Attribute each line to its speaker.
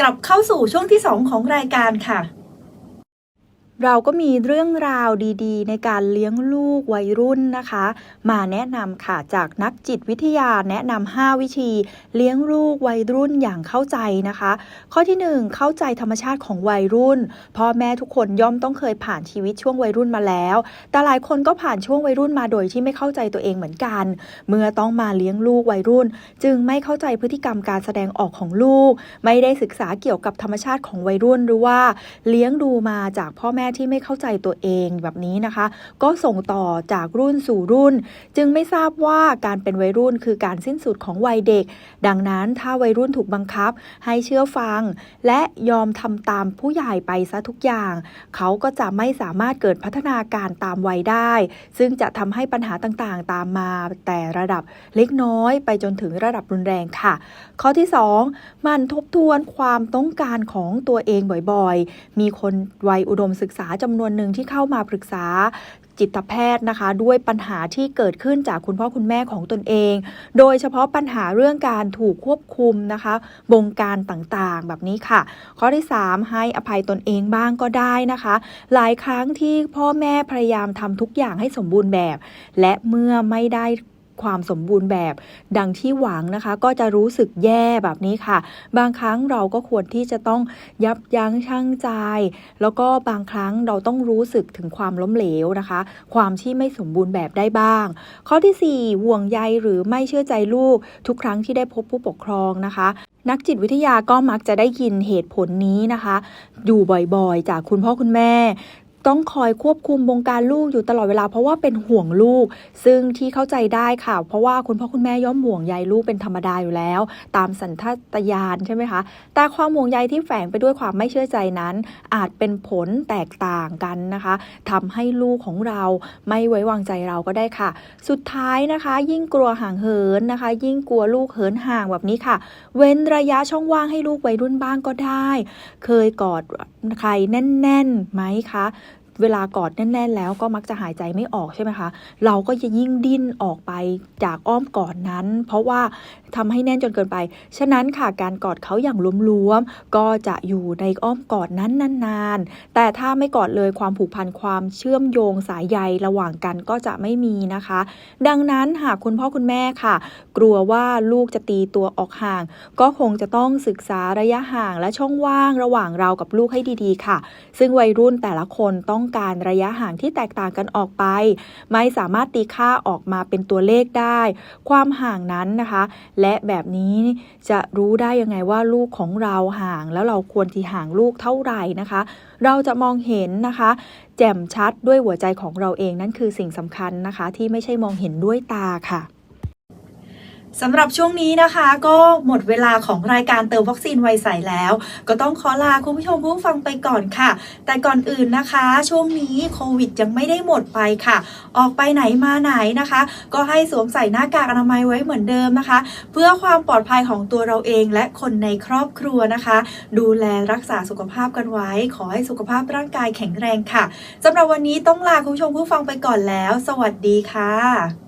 Speaker 1: กลับเข้าสู่ช่วงที่ 2 ของรายการค่ะ เราก็มีเรื่องราวดีๆ ในการเลี้ยงลูกวัยรุ่นนะคะ มาแนะนำค่ะจากนักจิตวิทยาแนะนำ5วิธี เลี้ยงลูกวัยรุ่นอย่างเข้าใจนะคะ ข้อที่ 1 เข้าใจธรรมชาติของวัยรุ่นพ่อแม่ทุกคนย่อมต้องเคยผ่านชีวิตช่วงวัยรุ่นมาแล้ว แต่หลายคนก็ผ่านช่วงวัยรุ่นมาโดยที่ไม่เข้าใจตัวเองเหมือนกัน เมื่อต้องมาเลี้ยงลูกวัยรุ่น จึงไม่เข้าใจพฤติกรรมการแสดงออกของลูก ไม่ได้ศึกษาเกี่ยวกับธรรมชาติของวัยรุ่นหรือว่า เลี้ยงดูมาจากพ่อแม่ม่ที่ไม่เข้าใจตัวเองแบบนี้นะคะ ก็ส่งต่อจากรุ่นสู่รุ่น จึงไม่ทราบว่าการเป็นวัยรุ่นคือการสิ้นสุดของวัยเด็ก ดังนั้นถ้าวัยรุ่นถูกบังคับ ให้เชื่อฟัง และยอมทำตามผู้ใหญ่ไปซะทุกอย่าง เขาก็จะไม่สามารถเกิดพัฒนาการตามวัยได้ ซึ่งจะทำให้ปัญหาต่างๆ ตามมาแต่ระดับเล็กน้อยไปจนถึงระดับรุนแรงค่ะ ข้อที่ 2 มันทบทวนความต้องการของตัวเองบ่อยๆ มีคนวัยอุดมศึกกษาจำนวนหนึ่งที่เข้ามาปรึกษาจิตแพทย์นะคะ ด้วยปัญหาที่เกิดขึ้นจากคุณพ่อคุณแม่ของตนเอง โดยเฉพาะปัญหาเรื่องการถูกควบคุมนะคะบงการต่างๆ แบบนี้ค่ะ ข้อที่ 3 ให้อภัยตนเองบ้างก็ได้นะคะ หลายครั้งที่พ่อแม่พยายามทำทุกอย่างให้สมบูรณ์แบบ และเมื่อไม่ได้ ความสมบูรณ์แบบ ดังที่หวังนะคะ ก็จะรู้สึกแย่แบบนี้ค่ะ บางครั้งเราก็ควรที่จะต้องยับยั้งชั่งใจ แล้วก็บางครั้งเราต้องรู้สึกถึงความล้มเหลวนะคะ ความที่ไม่สมบูรณ์แบบได้บ้าง ข้อที่ 4 ห่วงใยหรือไม่เชื่อใจลูก ทุกครั้งที่ได้พบผู้ปกครองนะคะนักจิตวิทยาก็มักจะได้ยินเหตุผลนี้นะคะ อยู่บ่อยๆ จากคุณพ่อคุณแม่ ต้องคอยควบคุมบงการลูกอยู่ตลอดเวลา เพราะว่าเป็นห่วงลูก ซึ่งที่เข้าใจได้ค่ะ เพราะว่าคุณพ่อคุณแม่ย่อมห่วงใยลูกเป็นธรรมดาอยู่แล้ว ตามสัญชาตญาณใช่ไหมคะ แต่ความห่วงใยที่แฝงไปด้วยความไม่เชื่อใจนั้น อาจเป็นผลแตกต่างกันนะคะทำให้ลูกของเราไม่ไว้วางใจเราก็ได้ค่ะ สุดท้ายนะคะ ยิ่งกลัวห่างเหินนะคะ ยิ่งกลัวลูกเหินห่างแบบนี้ค่ะ เว้นระยะช่องว่างให้ลูกวัยรุ่นบ้างก็ได้ เคยกอดใครแน่นๆไหมคะ เวลากอดแน่น ๆ แล้วก็มักจะหายใจไม่ออกใช่ไหมคะ เราก็จะยิ่งดิ้นออกไปจากอ้อมกอดนั้น เพราะว่าทำให้แน่นจนเกินไป ฉะนั้นค่ะการกอดเขาอย่างล้วมๆ ก็จะอยู่ในอ้อมกอดนั้นนานๆ แต่ถ้าไม่กอดเลยความผูกพันความเชื่อมโยงสายใยระหว่างกันก็จะไม่มีนะคะ ดังนั้นหากคุณพ่อคุณแม่ค่ะ กลัวว่าลูกจะตีตัวออกห่าง ก็คงจะต้องศึกษาระยะห่างและช่องว่างระหว่างเรากับลูกให้ดีๆ ค่ะ ซึ่งวัยรุ่นแต่ละคนต้องต้องการระยะห่างที่แตกต่างกันออกไป ไม่สามารถตีค่าออกมาเป็นตัวเลขได้ ความห่างนั้นนะคะ และแบบนี้จะรู้ได้ยังไงว่าลูกของเราห่าง แล้วเราควรที่ห่างลูกเท่าไหร่นะคะ เราจะมองเห็นนะคะแจ่มชัดด้วยหัวใจของเราเองนั่นคือสิ่งสำคัญนะคะ ที่ไม่ใช่มองเห็นด้วยตาค่ะ สำหรับช่วงนี้นะคะ ก็หมดเวลาของรายการเติมวัคซีนไวใสแล้ว ก็ต้องขอลาคุณผู้ชมผู้ฟังไปก่อนค่ะ แต่ก่อนอื่นนะคะ ช่วงนี้โควิดยังไม่ได้หมดไปค่ะ ออกไปไหนมาไหนนะคะ ก็ให้สวมใส่หน้ากากอนามัยไว้เหมือนเดิมนะคะ เพื่อความปลอดภัยของตัวเราเองและคนในครอบครัวนะคะ ดูแลรักษาสุขภาพกันไว้ ขอให้สุขภาพร่างกายแข็งแรงค่ะสำหรับวันนี้ต้องลาคุณผู้ชมผู้ฟังไปก่อนแล้ว สวัสดีค่ะ